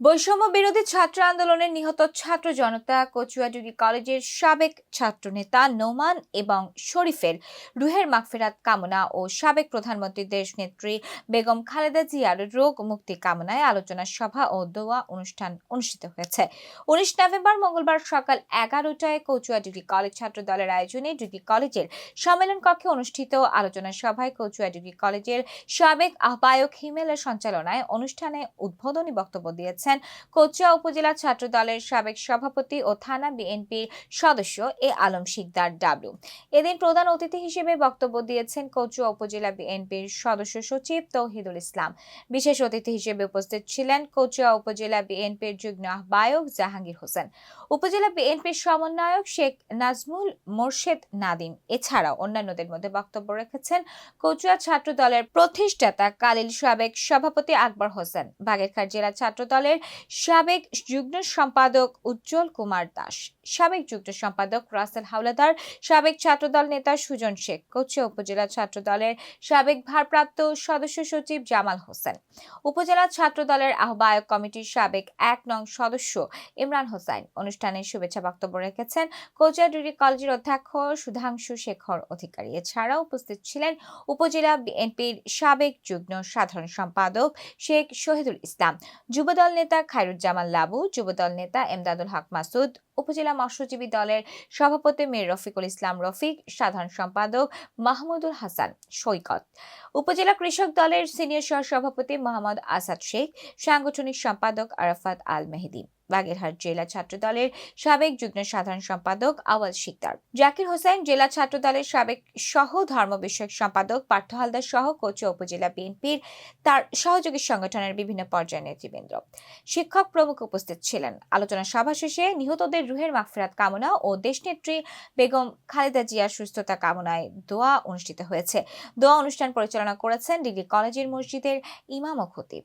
বৈষম্য বিরোধী ছাত্র আন্দোলনে নিহত ছাত্র জনতা কচুয়া ডিগ্রি কলেজের সাবেক ছাত্রনেতা নোমান এবং শরীফের রুহের মাগফেরাত কামনা ও সাবেক প্রধানমন্ত্রী দেশনেত্রী বেগম খালেদা জিয়ার রোগ মুক্তি কামনায় আলোচনা সভা ও দোয়া অনুষ্ঠান অনুষ্ঠিত হয়েছে। উনিশ নভেম্বর মঙ্গলবার সকাল এগারোটায় কচুয়া ডিগ্রি কলেজ ছাত্র দলের আয়োজনে ডিগ্রি কলেজের সম্মেলন কক্ষে অনুষ্ঠিত আলোচনা সভায় কচুয়া ডিগ্রি কলেজের সাবেক আহ্বায়ক হিমেলের সঞ্চালনায় অনুষ্ঠানে উদ্বোধনী বক্তব্য দিয়েছেন কচুয়া উপজেলা ছাত্র দলের সাবেক সভাপতি ও থানা বিএনপির সদস্য এ আলম শিকদার ডাবলু। এদিন প্রধান অতিথি হিসেবে বক্তব্য দিয়েছেন কচুয়া উপজেলা বিএনপির সদস্য সচিব তৌহিদুল ইসলাম। বিশেষ অতিথি হিসেবে উপস্থিত ছিলেন কচুয়া উপজেলা বিএনপির যুগ্ম আহ্বায়ক জাহাঙ্গীর হোসেন। উপজেলা বিএনপির সমন্বয়ক শেখ নাজমুল মোর্শেদ নাদিম। এছাড়াও অন্যান্যদের মধ্যে বক্তব্য রেখেছেন কচুয়া ছাত্র দলের প্রতিষ্ঠাতা কালিল সাবেক সভাপতি আকবর হোসেন। বাগেরখার জেলা ছাত্র দলের সাবেক যুগ্ম সম্পাদক উজ্জ্বল কুমার দাস, সাবেক যুগ্ম সম্পাদক রাসেল হাওলাদার, সাবেক ছাত্রদল নেতা সুজন শেখ কচুয়া উপজেলা ছাত্র দলের সাবেক ভারপ্রাপ্ত সদস্য সচিব জামাল হোসেন, উপজেলা ছাত্র দলের আহ্বায়ক কমিটির সাবেক এক নং সদস্য ইমরান হোসাইন অনুষ্ঠানে শুভেচ্ছা বক্তব্য রেখেছেন কোচা ডিগ্রি কলেজের অধ্যক্ষ সুধাংশু শেখর অধিকারী। এছাড়াও উপস্থিত ছিলেন উপজেলা বিএনপির সাবেক যুগ্ম সাধারণ সম্পাদক শেখ শহীদুল ইসলাম, যুবদল নেতা খায়রুজ্জামান লাবু, যুবদল নেতা এমদাদুল হক মাসুদ, উপজেলা মৎস্যজীবী দলের সভাপতি মীর রফিকুল ইসলাম রফিক, সাধারণ সম্পাদক মাহমুদুল হাসান সৈকত। উপজেলা কৃষক দলের সিনিয়র সহ সভাপতি মোহাম্মদ আসাদ শেখ, সাংগঠনিক সম্পাদক আরাফাত আল মেহেদি। বাগেরহাট জেলা ছাত্র দলের সাবেক যুগ্ম সাধারণ সম্পাদক আওয়াজ শিকদার। জাকির হোসেন জেলা ছাত্র দলের সাবেক সহ ধর্ম বিষয়ক সম্পাদক পার্থ হালদার সহ কোচুয়া উপজেলা বিএনপির তার সহযোগী সংগঠনের বিভিন্ন পর্যায়ের নেতৃবৃন্দ। শিক্ষক প্রমুখ উপস্থিত ছিলেন। আলোচনা সভা শেষে নিহতদের রুহের মাগফিরাত কামনা ও দেশনেত্রী বেগম খালেদা জিয়ার সুস্থতা কামনায় দোয়া অনুষ্ঠিত হয়েছে। দোয়া অনুষ্ঠান পরিচালনা করেছেন ডিগ্রি কলেজের মসজিদের ইমাম ও খতিব।